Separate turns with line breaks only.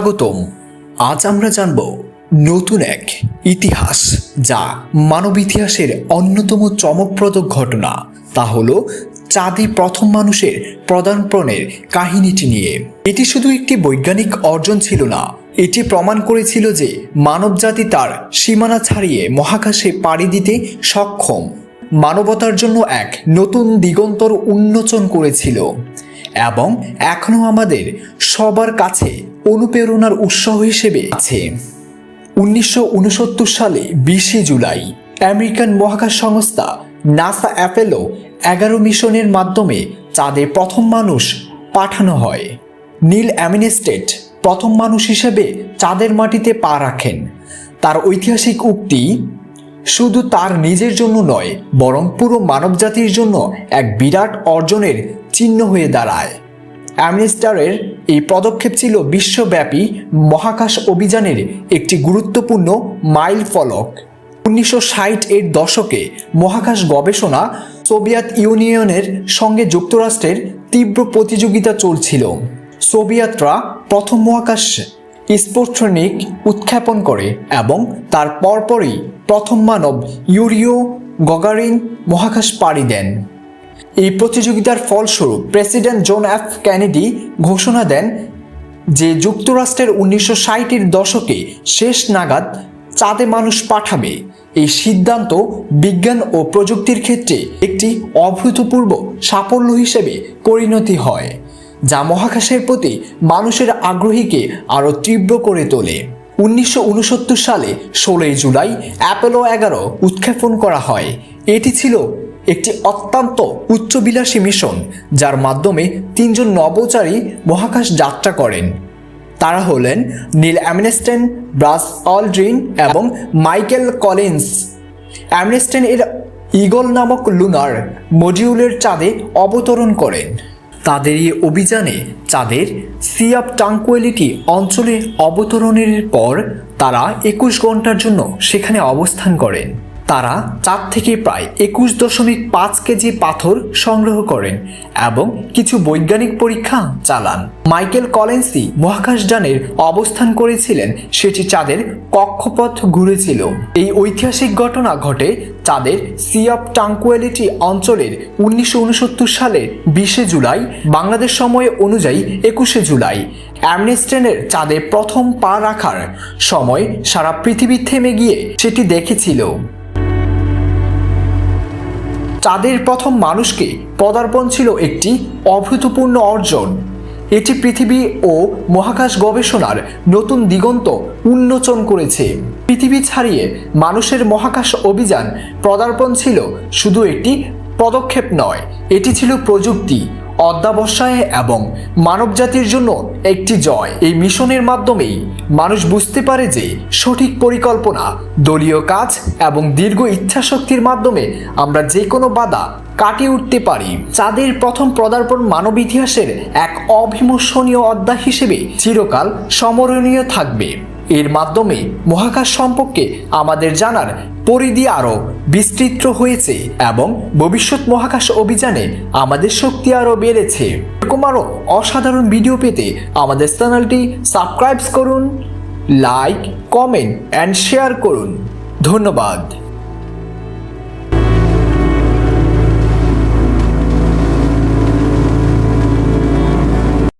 স্বাগতম। আজ আমরা জানব নতুন এক ইতিহাস যা মানব ইতিহাসের অন্যতম চমকপ্রদ ঘটনা। তা হলো চাঁদে প্রথম মানুষের প্রদানপণের কাহিনীটি নিয়ে। এটি শুধু একটি বৈজ্ঞানিক অর্জন ছিল না, এটি প্রমাণ করেছিল যে মানবজাতি তার সীমানা ছাড়িয়ে মহাকাশে পাড়ি দিতে সক্ষম। মানবতার জন্য এক নতুন দিগন্তর উন্মোচন করেছিল। এবং এখনও আমাদের সবার কাছে অনুপ্রেরণার উৎস হিসেবে আছে। উনিশশো উনসত্তর সালে বিশে জুলাই আমেরিকান মহাকাশ সংস্থা নাসা অ্যাপেলো এগারো মিশনের মাধ্যমে চাঁদে প্রথম মানুষ পাঠানো হয়। নীল অ্যামিনেস্টেট প্রথম মানুষ হিসেবে চাঁদের মাটিতে পা রাখেন। তার ঐতিহাসিক উক্তি শুধু তার নিজের জন্য নয়, বরং পুরো মানবজাতির জন্য এক বিরাট অর্জনের চিহ্ন হয়ে দাঁড়ায়। অ্যামনেস্টারের এই পদক্ষেপ ছিল বিশ্বব্যাপী মহাকাশ অভিযানের একটি গুরুত্বপূর্ণ মাইল ফলক। উনিশশো ষাট এর দশকে মহাকাশ গবেষণা সোভিয়েত ইউনিয়নের সঙ্গে যুক্তরাষ্ট্রের তীব্র প্রতিযোগিতা চলছিল। সোভিয়েতরা প্রথম মহাকাশ স্পুটনিক উৎক্ষেপণ করে এবং তার পরপরই প্রথম মানব ইউরিও গগারিন মহাকাশ পাড়ি দেন। এই প্রতিযোগিতার ফলস্বরূপ প্রেসিডেন্ট জন এফ ক্যানেডি ঘোষণা দেন যে যুক্তরাষ্ট্রের উনিশশো ষাটের দশকে শেষ নাগাদ চাঁদে মানুষ পাঠাবে। এই সিদ্ধান্ত বিজ্ঞান ও প্রযুক্তির ক্ষেত্রে একটি অভূতপূর্ব সাফল্য হিসেবে পরিণতি হয়, যা মহাকাশের প্রতি মানুষের আগ্রহীকে আরও তীব্র করে তোলে। উনিশশো উনসত্তর সালে ষোলোই জুলাই অ্যাপোলো এগারো উৎক্ষেপণ করা হয়। এটি ছিল একটি অত্যন্ত উচ্চবিলাসী মিশন, যার মাধ্যমে তিনজন নভোচারী মহাকাশ যাত্রা করেন। তারা হলেন নীল অ্যামনেস্টেন, ব্রাস অলড্রিন এবং মাইকেল কলিন্স। অ্যামনেস্টেন এর ইগল নামক লুনার মডিউলের চাঁদে অবতরণ করেন। তাদের এই অভিযানে চাঁদের সি অফ ট্রাঙ্কুয়ালিটি অঞ্চলে অবতরণের পর তারা একুশ ঘণ্টার জন্য সেখানে অবস্থান করেন। তারা চাঁদ থেকে প্রায় একুশ দশমিক পাঁচ কেজি পাথর সংগ্রহ করেন এবং কিছু বৈজ্ঞানিক পরীক্ষা চালান। মাইকেল কলেন্সি মহাকাশযানের অবস্থান করেছিলেন, সেটি চাঁদের কক্ষপথ ঘুরেছিল। এই ঐতিহাসিক ঘটনা ঘটে চাঁদের সি অফ ট্রাঙ্কুয়ালিটি অঞ্চলের উনিশশো সালের বিশে জুলাই, বাংলাদেশ সময় অনুযায়ী একুশে জুলাই। অ্যামনেস্টেনের চাঁদে প্রথম পা রাখার সময় সারা পৃথিবী থেমে গিয়ে সেটি দেখেছিল। চাঁদের প্রথম মানুষকে পদার্পণ ছিল একটি অভূতপূর্ণ অর্জন। এটি পৃথিবী ও মহাকাশ গবেষণার নতুন দিগন্ত উন্মোচন করেছে। পৃথিবী ছাড়িয়ে মানুষের মহাকাশ অভিযান পদার্পণ ছিল শুধু একটি পদক্ষেপ নয়, এটি ছিল প্রযুক্তি। অধ্যাবসায় এবং মানবজাতির জন্য একটি জয়। এই মিশনের মাধ্যমেই মানুষ বুঝতে পারে যে সঠিক পরিকল্পনা, দলীয় কাজ এবং দীর্ঘ ইচ্ছাশক্তির মাধ্যমে আমরা যে কোনো বাধা কাটিয়ে উঠতে পারি। চাঁদের প্রথম পদার্পণ মানব ইতিহাসের এক অবিমর্শনীয় অধ্যায় হিসেবে চিরকাল স্মরণীয় থাকবে। এর মাধ্যমে মহাকাশ সম্পর্কে আমাদের জানার পরিধি আরও বিস্তৃত হয়েছে এবং ভবিষ্যৎ মহাকাশ অভিযানে আমাদের শক্তি আরও বেড়েছে। এরকম আরও অসাধারণ ভিডিও পেতে আমাদের চ্যানেলটি সাবস্ক্রাইব করুন, লাইক, কমেন্ট অ্যান্ড শেয়ার করুন। ধন্যবাদ।